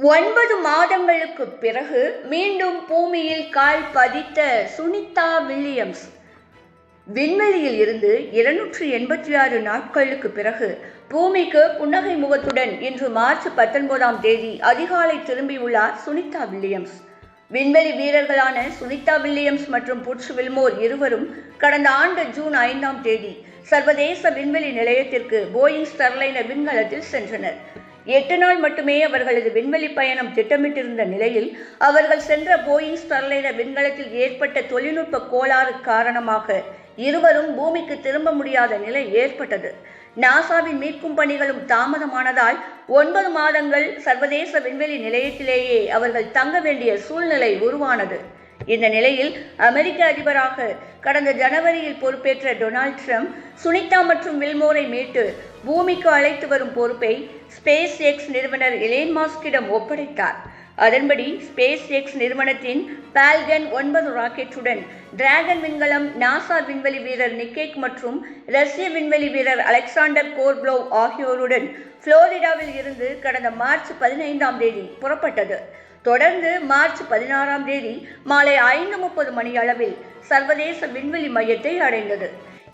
ஒன்பது மாதங்களுக்கு பிறகு மீண்டும் பூமியில் கால் பதித்த சுனிதா வில்லியம்ஸ். விண்வெளியில் இருந்து இருநூற்றி எண்பத்தி ஆறு நாட்களுக்கு பிறகு பூமிக்கு புன்னகை முகத்துடன் இன்று மார்ச் பத்தொன்பதாம் தேதி அதிகாலை திரும்பியுள்ளார் சுனிதா வில்லியம்ஸ். விண்வெளி வீரர்களான சுனிதா வில்லியம்ஸ் மற்றும் புட்ஸ் வில்மோர் இருவரும் கடந்த ஆண்டு ஜூன் ஐந்தாம் தேதி சர்வதேச விண்வெளி நிலையத்திற்கு போயிங் ஸ்டெர்லைனர் விண்கலத்தில் சென்றனர். எட்டு நாள் மட்டுமே அவர்களது விண்வெளி பயணம் திட்டமிட்டிருந்த நிலையில் அவர்கள் சென்ற போயிங் ஸ்டர்லைனர் விண்கலத்தில் ஏற்பட்ட தொழில்நுட்ப கோளாறு காரணமாக இருவரும் பூமிக்கு திரும்ப முடியாத நிலை ஏற்பட்டது. நாசாவின் மீட்கும் பணிகளும் தாமதமானதால் ஒன்பது மாதங்கள் சர்வதேச விண்வெளி நிலையத்திலேயே அவர்கள் தங்க வேண்டிய சூழ்நிலை உருவானது. இந்த நிலையில் அமெரிக்க அதிபராக கடந்த ஜனவரியில் பொறுப்பேற்ற டொனால்ட் ட்ரம்ப் சுனிதா மற்றும் வில்மோரை மீட்டு பூமிக்கு அழைத்து வரும் பொறுப்பை ஸ்பேஸ் எக்ஸ் நிறுவனர் எலேன் மாஸ்கிடம் ஒப்படைத்தார். அதன்படி ஸ்பேஸ் எக்ஸ் நிறுவனத்தின் பால்கன் ஒன்பது ராக்கெட்டுடன் டிராகன் விண்கலம் நாசா விண்வெளி வீரர் நிக்கேக் மற்றும் ரஷ்ய விண்வெளி வீரர் அலெக்சாண்டர் கோர்ப்ளோவ் ஆகியோருடன் புளோரிடாவில் இருந்து கடந்த மார்ச் பதினைந்தாம் தேதி புறப்பட்டது. தொடர்ந்து மார்ச் பதினாறாம் தேதி மாலை ஐந்து முப்பது மணி அளவில் சர்வதேச விண்வெளி மையத்தை அடைந்தது.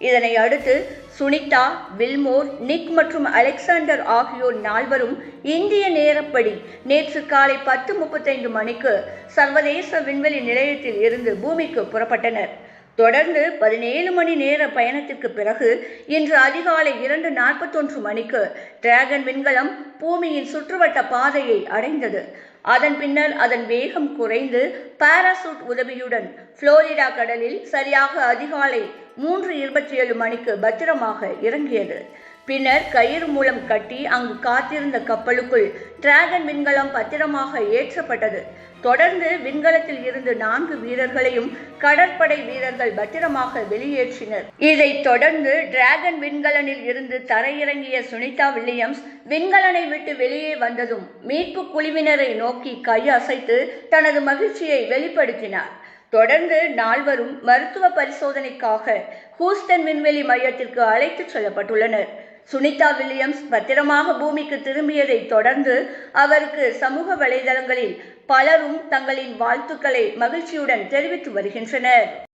இதனை அடுத்து சுனிதா வில்மோர் நிக் மற்றும் அலெக்சாண்டர் ஆகியோர் நால்வரும் இந்திய நேரப்படி நேற்று காலை பத்து முப்பத்தைந்து மணிக்கு சர்வதேச விண்வெளி நிலையத்தில் இருந்து பூமிக்கு புறப்பட்டனர். தொடர்ந்து பதினேழு மணி நேர பயணத்திற்கு பிறகு இன்று அதிகாலை இரண்டு நாற்பத்தொன்று மணிக்கு டிராகன் விண்கலம் பூமியின் சுற்றுவட்ட பாதையை அடைந்தது. அதன் பின்னர் அதன் வேகம் குறைந்து பாராசூட் உதவியுடன் புளோரிடா கடலில் சரியாக அதிகாலை மூன்று இருபத்தி ஏழு மணிக்கு பத்திரமாக இறங்கியது. பின்னர் கயிறு மூலம் கட்டி அங்கு காத்திருந்த கப்பலுக்குள் டிராகன் விண்கலம் பத்திரமாக ஏற்றப்பட்டது. தொடர்ந்து விண்கலத்தில் இருந்து நான்கு வீரர்களையும் கடற்படை வீரர்கள் பத்திரமாக வெளியேற்றினர். இதைத் தொடர்ந்து டிராகன் விண்கலனில் இருந்து தரையிறங்கிய சுனிதா வில்லியம்ஸ் விண்கலனை விட்டு வெளியே வந்ததும் மீட்பு குழுவினரை நோக்கி கையசைத்து தனது மகிழ்ச்சியை வெளிப்படுத்தினார். தொடர்ந்து நால்வரும் மருத்துவ பரிசோதனைக்காக ஹூஸ்டன் விண்வெளி மையத்திற்கு அழைத்துச் செல்லப்பட்டுள்ளனர். சுனிதா வில்லியம்ஸ் பத்திரமாக பூமிக்கு திரும்பியதை தொடர்ந்து அவருக்கு சமூக வலைதளங்களில் பலரும் தங்களின் வாழ்த்துக்களை மகிழ்ச்சியுடன் தெரிவித்து வருகின்றனர்.